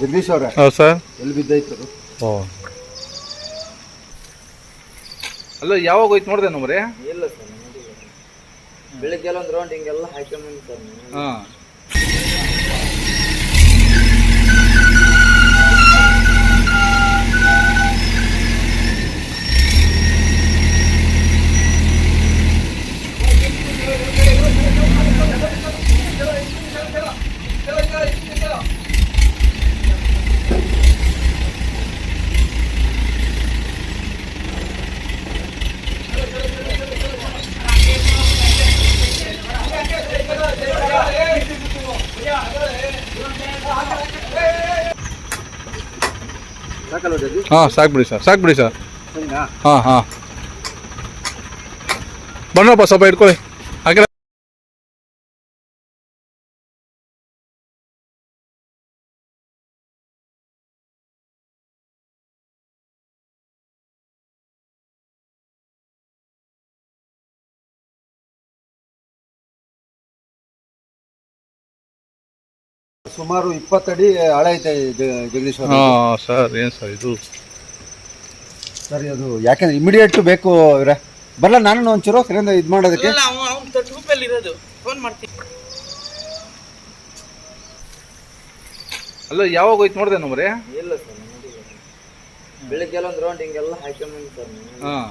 ಜಗದೀಶ್ ಅವರ. ಹೌದು ಸರ್. ಎಲ್ಲಿ ಬಿದ್ದೈತು ಓ. ಅಲ್ಲ ಯಾವಾಗ ಹೋಯ್ತು ನೋಡ್ದೆ ಮರಿ ಇಲ್ಲ ಸರ್ ಬೆಳಿಗ್ಗೆ ಎಲ್ಲ ಒಂದು ರೌಂಡ್ ಹಿಂಗೆಲ್ಲ ಹಾಕೊಂಬಂದು ಸರ್. ಹಾಂ. ಹಾಂ ಸಾಕ್ಬಿಡಿ ಸರ್ ಸಾಕ್ಬಿಡಿ ಸರ್. ಹಾಂ ಹಾಂ. ಬಣ್ಣಪ್ಪ ಸ್ವಲ್ಪ ಇಟ್ಕೊಳ್ಳಿ. ಸುಮಾರು ಇಪ್ಪತ್ತಡಿ ಆಳ ಐತೆ ಇದು ಜಗದೀಶ್ ಅವ್ರೆ ಹಾಂ ಸರ್ ಏನು ಸರ್ ಇದು ಸರಿ ಅದು ಯಾಕೆಂದ್ರೆ ಇಮಿಡಿಯೇಟ್ ಬೇಕು ಇವ್ರೆ ಬರಲ್ಲ ನಾನು ಒಂಚೂರು ಕರೆಯಿಂದ ಇದು ಮಾಡೋದಕ್ಕೆ ಇಲ್ಲ ಅವ್ನು ಅವ್ನು ತಟ್ಟು ರೂಪಾಯಲ್ಲಿ ಇರೋದು ಫೋನ್ ಮಾಡ್ತೀನಿ ಅಲ್ಲ ಯಾವಾಗ ಹೋಯ್ತು ನೋಡಿದೆ ನಮ್ರೆ ಇಲ್ಲ ಸರ್ ಬೆಳಿಗ್ಗೆ ಎಲ್ಲ ಒಂದು ರೌಂಡ್ ಹಿಂಗೆಲ್ಲ ಹಾಕೊಂಬಂದು ಸರ್. ಹಾಂ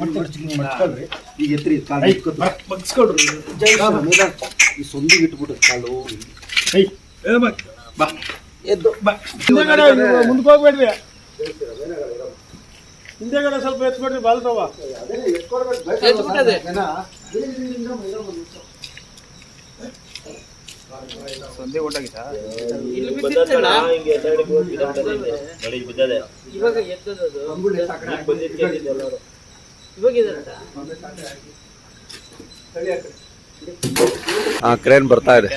ಮಡ್ಕೊಳ್ರಿ. ಈಗ ಎತ್ರಿ ಕಾಲು ಮಗ್ಸ್ಕೊಳ್ರಿ. ಈ ಸೊಂದಿಗೆ ಇಟ್ಬಿಟ್ಟು ಕಾಲು. ಎದ್ದು. ಮುಂದಕ್ಕೆ ಹೋಗ್ಬೇಡ್ರಿ. ಹಿಂದೆಗಡೆ ಸ್ವಲ್ಪ ಎತ್ಬೇಡ್ರಿ ಬಾಲ್ತವ ಇಲ್ಲಿ ಬಿದ್ದಿತ್ತಲ್ಲ? ಇವಾಗ ಎತ್ತು ಆ ಕ್ರೇನ್ ಬರ್ತಾ ಇದೆ.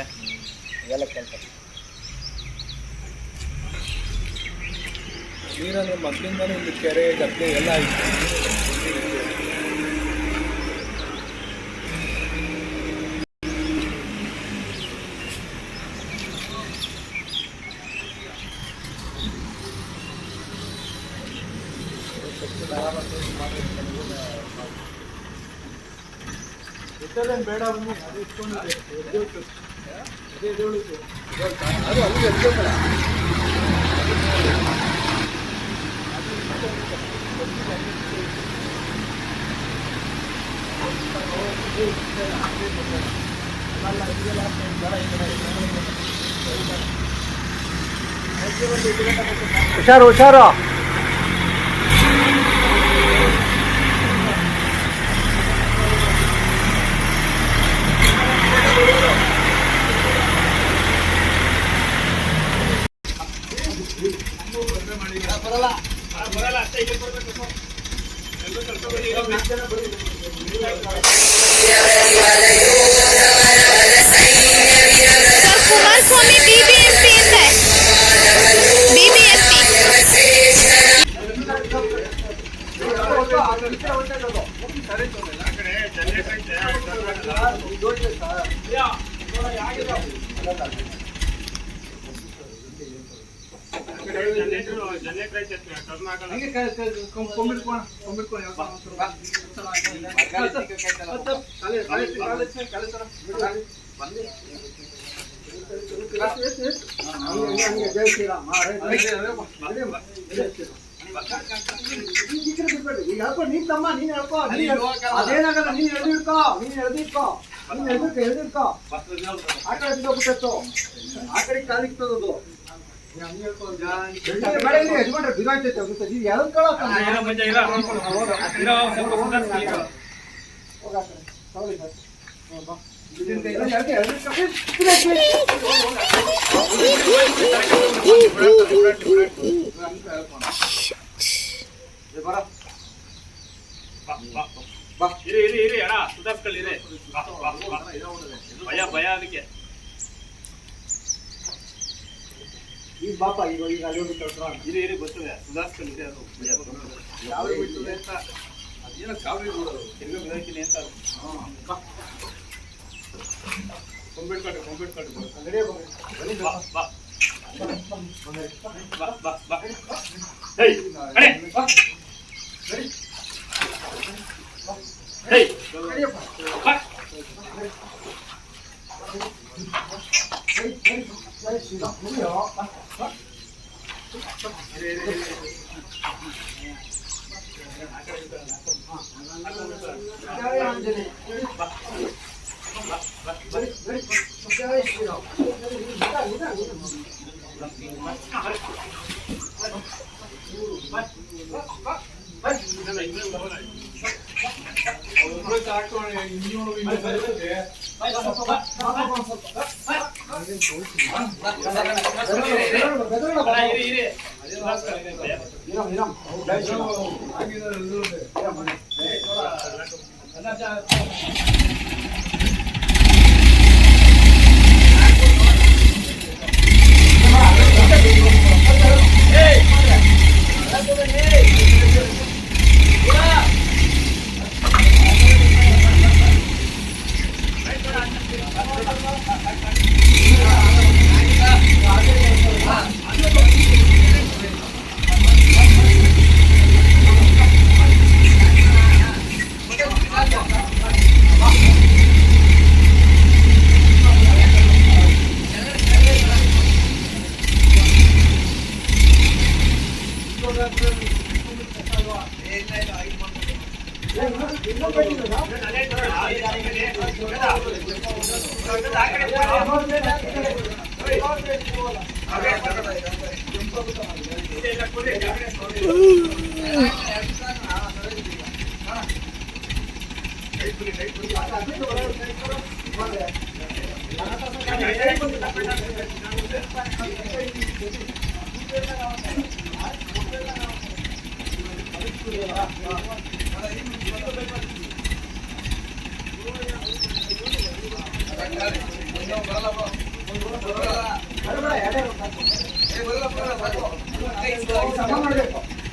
ನೀರಲ್ಲಿ ಮೊದಲಿಂದನೂ ಇಲ್ಲಿ ಕೆರೆ ಗದ್ದೆ ಎಲ್ಲ ಐತೆ ಬೇಡ ಬನ್ನಿ ಅದು ಇಟ್ಕೊಂಡಿದೆ ಎದ್ದೇಳ್ತು. ಅದೇ ಎದ್ದೇಳುತ್ತೆ. ಅದು ಅಲ್ಲಿ ಎದ್ದೇಳ್ತಲ್ಲ. ಹುಷಾರು ಹುಷಾರು ಸರ್ ನೀನ್ ತಮ್ಮ ನೀನ್ ಹೇಳ್ಕೊ ಅದೇನಾಗಲ್ಲ ನೀನ್ ಎಳ್ದು ಇಟ್ಕೋ ನೀನ್ ಎಳ್ದು ಇಟ್ಕೋ ನೀನ್ ಎಳ್ದಿರ್ಕೊ ಎಳ್ದಿರ್ಕೊ ಆ ಕಡೆ ಬಿದ್ದೋಗ್ಬಿಟ್ಟತ್ತು ಆ ಕಡೆ ಕಾಲಿಕ್ತದದು ಬೇಡ ಇಲ್ಲಿ ಯಜಮಾನ್ರೆ ಬಿದ್ದೋಯ್ತೈತೆ ಒಂದು ಸತಿ. ಇದು ಎಳ್ದ್ಕೊಳೋ ತಮ್ಮ. ಈಗ ಬಾಪ ಈಗ ಈಗ ಅಲ್ಲಿ ಕೆಲಸ ಇರಿ ಇರಿ ಗೊತ್ತಿದೆ ಸುಧಾರಿಸ್ಕೊಂಡಿದೆ ಅದು ಯಾವ ಬಿಟ್ಟಿದೆ ಅಂತ ಅದೇನೋ ಕಾವಲಿ ನೋಡೋದು ತಿರ್ಗಿ ಬಿಡೋಕಿನಿ ಅಂತ ಕೊಂಬಿಟ್ ಕಾಟು ಕೊಂಬಿಟ್ ಕಾಟು ಅಂಗಡಿಯೇ ಬಂದ್ರಿ ಬಾ ಬಾ ಬಾ ಬಾ ಬಾ ಹೇಯ್ ಅಡೆ ಬಾ ಸರಿ ಹೇಯ್ ಬಾ Hey, hey, hey, hey, hey, hey, hey, hey, hey, hey, Bye. Hey! Hey! Thank you. ಸಮಾನ ಮಾಡಬೇಕು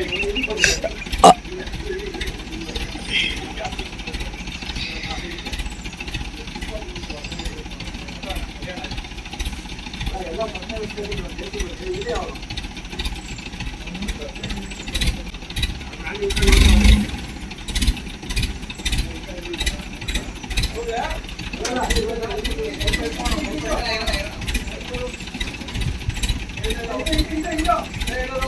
嗯好的谢谢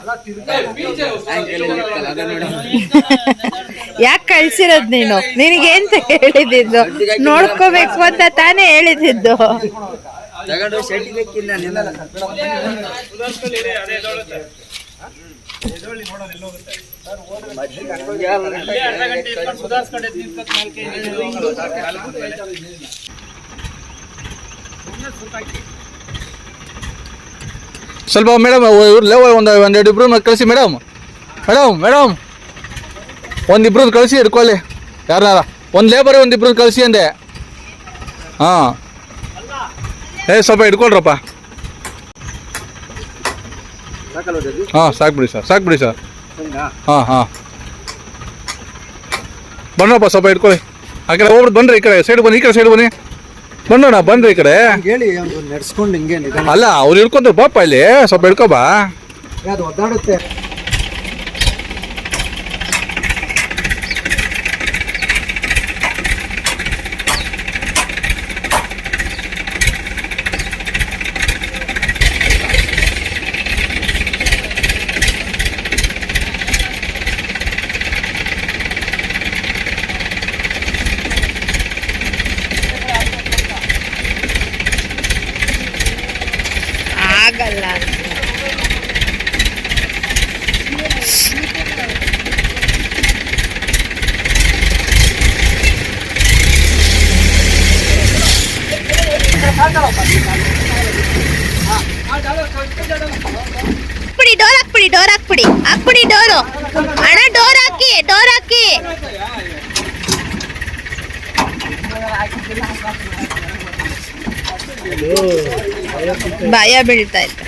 ಅಲ್ಲ ತಿರ್ಗಾ ನೋಡಿ. ಯಾಕೆ ಕಳ್ಸಿರೋದ್ ನೀನು? ನಿನಗೆ ಎಂತ ಹೇಳಿದ್ದು? ನೋಡ್ಕೋಬೇಕು ಅಂತ ತಾನೇ ಹೇಳಿದ್ದು. ಸ್ವಲ್ಪ ಮೇಡಮ್ ಇವ್ರು ಲೇವ ಒಂದು ಒಂದೆರಡು ಇಬ್ರು ಕಳಿಸಿ ಮೇಡಮ್. Madam madam. ಒಂದಿಬ್ರು ಕಳಿಸಿ ಹಿಡ್ಕೊಳ್ಳಿ. ಯಾರನ್ನಾರ ಒಂದು ಲೇಬರ್ ಒಂದಿಬ್ರು ಕಳಿಸಿ ಅಂದೆ. ಹಾಂ. ಏ ಸ್ವಲ್ಪ ಹಿಡ್ಕೊಳ್ರಪ್ಪ. ಹಾಂ ಸಾಕ್ಬಿಡಿ ಸರ್ ಸಾಕ್ಬಿಡಿ ಸರ್. ಹಾಂ ಹಾಂ. ಬನ್ನಪ್ಪ ಸ್ವಲ್ಪ ಹಿಡ್ಕೊಳ್ಳಿ. ಆ ಕಡೆ ಹೋಗ್ಬಿಟ್ಟು ಬನ್ರಿ ಈ ಕಡೆ ಸೈಡ್ ಬನ್ನಿ ಈ ಕಡೆ ಸೈಡ್ ಬನ್ನಿ. ಬನ್ನೋಣ ಬನ್ರಿ ಈ ಕಡೆ. ಹೇಳಿ ನಡ್ಸ್ಕೊಂಡು ಹಿಂಗೆ ಅಲ್ಲ ಅವ್ರು ಹಿಡ್ಕೊಂಡ್ರು ಬಾಪ ಇಲ್ಲಿ ಸ್ವಲ್ಪ ಹಿಡ್ಕೊಬಾ ಅದು ಒದ್ದಾಡುತ್ತೆ. ಭಯ ಬೀಳ್ತಾ ಇತ್ತು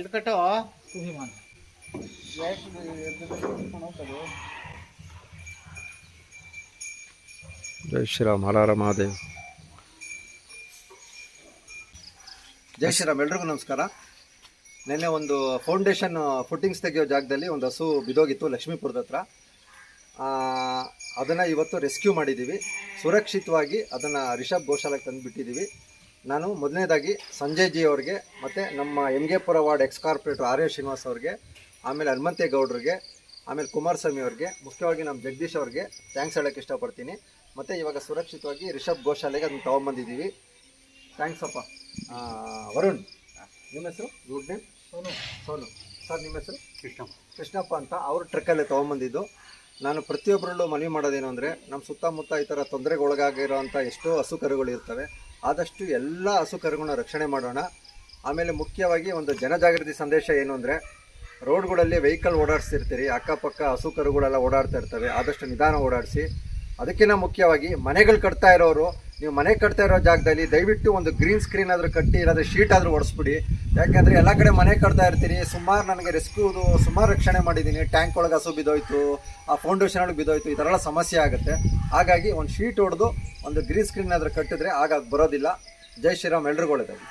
ಎರಡು ಕಟ್ಟು. ಜೈ ಶ್ರೀರಾಮ್ ಹರಾರ ಮಹಾದೇವ್. ಜೈ ಶ್ರೀರಾಮ್ ಎಲ್ರಿಗೂ ನಮಸ್ಕಾರ. ನಿನ್ನೆ ಒಂದು ಫೌಂಡೇಶನ್ ಫುಟ್ಟಿಂಗ್ಸ್ ತೆಗೆಯೋ ಜಾಗದಲ್ಲಿ ಒಂದು ಹಸು ಬಿದೋಗಿತ್ತು ಲಕ್ಷ್ಮೀಪುರದ ಹತ್ರ. ಅದನ್ನು ಇವತ್ತು ರೆಸ್ಕ್ಯೂ ಮಾಡಿದ್ದೀವಿ ಸುರಕ್ಷಿತವಾಗಿ ಅದನ್ನು ರಿಷಬ್ ಗೋಶಾಲೆಗೆ ತಂದು ಬಿಟ್ಟಿದ್ದೀವಿ ನಾನು ಮೊದಲನೇದಾಗಿ ಸಂಜಯ್ ಜಿ ಅವ್ರಿಗೆ ಮತ್ತು ನಮ್ಮ ಎಂ ಗೆ ಪುರ ward ex corporator Arya Srinivas ಅವ್ರಿಗೆ ಆಮೇಲೆ ಹನುಮಂತೇಗೌಡರಿಗೆ ಆಮೇಲೆ ಕುಮಾರಸ್ವಾಮಿ ಅವ್ರಿಗೆ ಮುಖ್ಯವಾಗಿ ನಮ್ಮ ಜಗದೀಶ್ ಅವ್ರಿಗೆ ಥ್ಯಾಂಕ್ಸ್ ಹೇಳೋಕ್ಕೆ ಇಷ್ಟಪಡ್ತೀನಿ. ಮತ್ತು ಇವಾಗ ಸುರಕ್ಷಿತವಾಗಿ ರಿಷಬ್ ಗೋಶಾಲೆಗೆ ಅದನ್ನು ತೊಗೊಂಬಂದಿದ್ದೀವಿ. ಥ್ಯಾಂಕ್ಸ್ ಅಪ್ಪ. ವರುಣ್. ನಿಮ್ಮ ಹೆಸರು? Good name? Sonu. Sonu. Sir ನಿಮ್ಮ ಹೆಸರು? ಕೃಷ್ಣಪ್ಪ. ಕೃಷ್ಣಪ್ಪ ಅಂತ ಅವರು ಟ್ರಕ್ಕಲ್ಲೇ ತೊಗೊಂಬಂದಿದ್ದು. ನಾನು ಪ್ರತಿಯೊಬ್ಬರಲ್ಲೂ ಮನವಿ ಮಾಡೋದೇನು ಅಂದರೆ ನಮ್ಮ ಸುತ್ತಮುತ್ತ ಈ ಥರ ತೊಂದರೆಗೆ ಒಳಗಾಗಿರೋಂಥ ಎಷ್ಟೋ ಹಸು ಕರುಗಳು ಇರ್ತವೆ. ಆದಷ್ಟು ಎಲ್ಲ ಹಸು ಕರುಗಳನ್ನ ರಕ್ಷಣೆ ಮಾಡೋಣ. ಆಮೇಲೆ ಮುಖ್ಯವಾಗಿ ಒಂದು ಜನಜಾಗೃತಿ ಸಂದೇಶ ಏನು ಅಂದರೆ, ರೋಡ್ಗಳಲ್ಲಿ ವೆಹಿಕಲ್ ಓಡಾಡಿಸ್ತಿರ್ತೀರಿ, ಅಕ್ಕಪಕ್ಕ ಹಸು ಕರುಗಳೆಲ್ಲ ಓಡಾಡ್ತಾ ಇರ್ತವೆ, ಆದಷ್ಟು ನಿಧಾನ ಓಡಾಡಿಸಿ. ಅದಕ್ಕಿಂತ ಮುಖ್ಯವಾಗಿ ಮನೆಗಳು ಕಟ್ತಾ ಇರೋರು, ನೀವು ಮನೆ ಕಟ್ತಾ ಇರೋ ಜಾಗದಲ್ಲಿ ದಯವಿಟ್ಟು ಒಂದು ಗ್ರೀನ್ ಸ್ಕ್ರೀನ್ ಆದರೂ ಕಟ್ಟಿ, ಇಲ್ಲಾಂದರೆ ಶೀಟ್ ಆದರೂ ಓಡಿಸ್ಬಿಡಿ. ಯಾಕೆಂದರೆ ಎಲ್ಲ ಕಡೆ ಮನೆ ಕಟ್ತಾ ಇರ್ತೀನಿ ಸುಮಾರು ನನಗೆ ರೆಸ್ಕ್ಯೂದು ಸುಮಾರು ರಕ್ಷಣೆ ಮಾಡಿದ್ದೀನಿ. ಟ್ಯಾಂಕ್ ಒಳಗೆ ಹಸು ಬಿದ್ದೋಯ್ತು, ಆ ಫೌಂಡೇಶನ್ ಒಳಗೆ ಬಿದ್ದೋಯ್ತು, ಈ ಥರ ಸಮಸ್ಯೆ ಆಗುತ್ತೆ. ಹಾಗಾಗಿ ಒಂದು ಶೀಟ್ ಹೊಡೆದು ಒಂದು ಗ್ರೀನ್ ಸ್ಕ್ರೀನ್ ಆದರೂ ಕಟ್ಟಿದ್ರೆ ಆಗ ಬರೋದಿಲ್ಲ. ಜೈ ಶ್ರೀರಾಮ್ ಎಲ್ರಿಗೂ ಒಳ್ಳೆಯದಾಗಿ